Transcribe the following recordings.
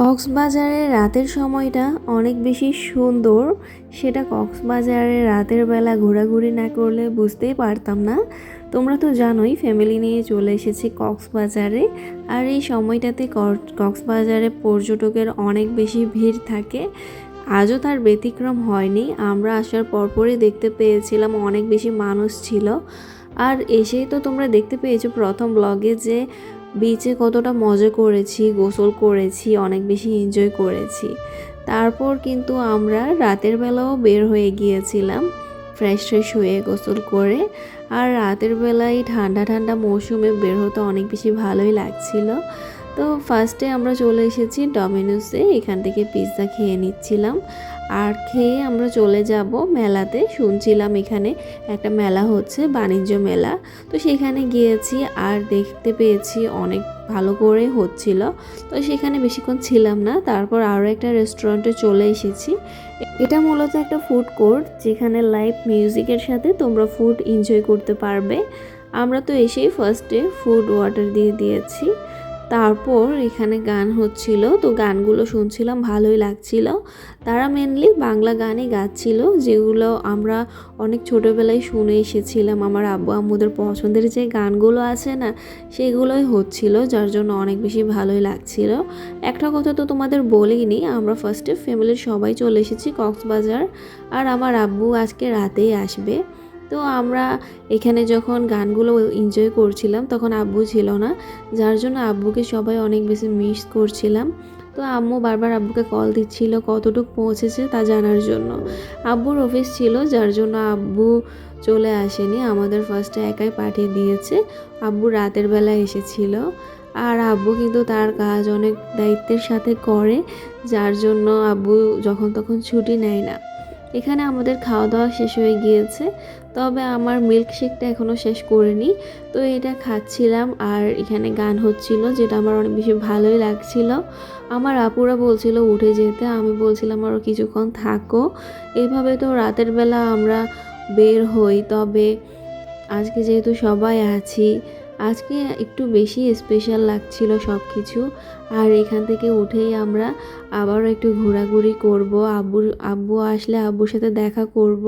কক্সবাজারের রাতের সময়টা অনেক বেশি সুন্দর। সেটা কক্সবাজারে রাতের বেলা ঘোরাঘুরি না করলে বুঝতেই পারতাম না। তোমরা তো জানোই ফ্যামিলি নিয়ে চলে এসেছি কক্সবাজারে। আর এই সময়টাতে কক্সবাজারে পর্যটকের অনেক বেশি ভিড় থাকে। আজও তার ব্যতিক্রম হয়নি। আমরা আসার পরপরই দেখতে পেয়েছিলাম অনেক বেশি মানুষ ছিল। আর এসেই তো তোমরা দেখতে পেয়েছ প্রথম ব্লগে যে বিচে কতটা মজা করেছি, গোসল করেছি, অনেক বেশি এনজয় করেছি। তারপর কিন্তু আমরা রাতের বেলাও বের হয়ে গিয়েছিলাম ফ্রেশ ফ্রেশ হয়ে গোসল করে। আর রাতের বেলায় ঠান্ডা ঠান্ডা মৌসুমে বের হতে অনেক বেশি ভালোই লাগছিল। তো ফার্স্টে আমরা চলে এসেছি ডমিনোসে এখান থেকে পিৎজা খেয়ে নিচ্ছিলাম। আর খেয়ে আমরা চলে যাব মেলাতে। শুনছিলাম এখানে একটা মেলা হচ্ছে, বাণিজ্য মেলা। তো সেখানে গিয়েছি আর দেখতে পেয়েছি অনেক ভালো করে হচ্ছিল। তো সেখানে বেশিক্ষণ ছিলাম না। তারপর আরও একটা রেস্টুরেন্টে চলে এসেছি। এটা মূলত একটা ফুড কোর্ট যেখানে লাইভ মিউজিকের সাথে তোমরা ফুড এনজয় করতে পারবে। আমরা তো এসেই ফার্স্টে ফুড ওয়াটার দিয়ে দিয়েছি। তারপর এখানে গান হচ্ছিল, তো গানগুলো শুনছিলাম, ভালোই লাগছিল। তারা মেনলি বাংলা গানই গাচ্ছিল, যেগুলো আমরা অনেক ছোটোবেলায় শুনে এসেছিলাম। আমার আব্বু আম্মুদের পছন্দের যে গানগুলো আছে না, সেগুলোই হচ্ছিল, যার জন্য অনেক বেশি ভালোই লাগছিল। একটা কথা তো তোমাদের বলিনি, আমরা ফার্স্টে ফ্যামিলির সবাই চলে এসেছি কক্সবাজার, আর আমার আব্বু আজকে রাতেই আসবে। তো আমরা এখানে যখন গানগুলো এনজয় করছিলাম, তখন আব্বু ছিল না। যার জন্য আব্বুকে সবাই অনেক বেশি মিস করছিলাম। তো আম্মু বারবার আব্বুকে কল দিচ্ছিল, কতটুকু পৌঁছেছে তা জানার জন্য। আব্বুর অফিস ছিল, যার জন্য আব্বু চলে আসেনি। আমাদের ফার্স্টে একাই পাঠিয়ে দিয়েছে। আব্বু রাতের বেলা এসেছিল। আর আব্বু কিন্তু তার কাজ অনেক দায়িত্বের সাথে করে, যার জন্য আব্বু যখন তখন ছুটি নেয় না। এখানে আমাদের খাওয়া দাওয়া শেষ হয়ে গিয়েছে, তবে আমার মিল্কশেকটা এখনও শেষ করিনি। তো এটা খাচ্ছিলাম আর এখানে গান হচ্ছিল, যেটা আমার অনেক বেশি ভালোই লাগছিল। আমার আপুরা বলছিল, উঠে যেতে। আমি বলছিলাম আরও কিছুক্ষণ থাকো। এইভাবে তো রাতের বেলা আমরা বের হই, তবে আজকে যেহেতু সবাই আছি আজকে একটু বেশি স্পেশাল লাগছিল সব কিছু আর এখান থেকে উঠেই আমরা আবারও একটু ঘোরাঘুরি করব। আব্বুর আব্বু আসলে আব্বুর সাথে দেখা করব।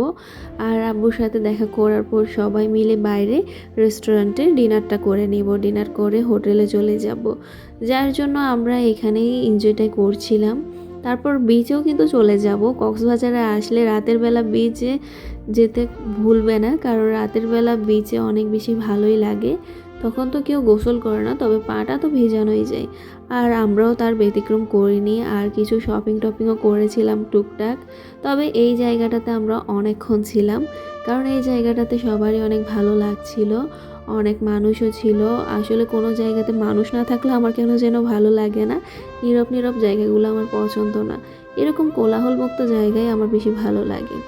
আর আব্বুর সাথে দেখা করার পর সবাই মিলে বাইরে রেস্টুরেন্টে ডিনারটা করে নেব। ডিনার করে হোটেলে চলে যাব। যার জন্য আমরা এখানেই এনজয়টাই করছিলাম। তারপর বিচেও কিন্তু চলে যাব। কক্সবাজারে আসলে রাতের বেলা বিচে যেতে ভুলবে না। কারণ রাতের বেলা বিচে অনেক বেশি ভালোই লাগে। তখন তো কেউ গোসল করে না, তবে পাটা তো ভেজানোই যায়। আর আমরাও তার ব্যতিক্রম করিনি, আর কিছু শপিং টপিংও করেছিলাম টুকটাক। তবে এই জায়গাটাতে আমরা অনেকক্ষণ ছিলাম, কারণ এই জায়গাটাতে সবারই অনেক ভালো লাগছিল, অনেক মানুষও ছিল। আসলে কোনো জায়গাতে মানুষ না থাকলে আমার কেন যেন ভালো লাগে না, নীরব নীরব জায়গাগুলো আমার পছন্দ না। এরকম কোলাহলমুক্ত জায়গায় আমার বেশি ভালো লাগে।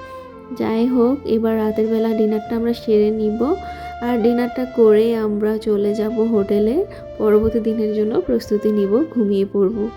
যাই হোক, এবার রাতের বেলা ডিনারটা আমরা সেরে নিব। আর ডিনারটা করে আমরা চলে যাব হোটেলে। পরবর্তী দিনের জন্য প্রস্তুতি নিব ঘুমিয়ে পড়ব।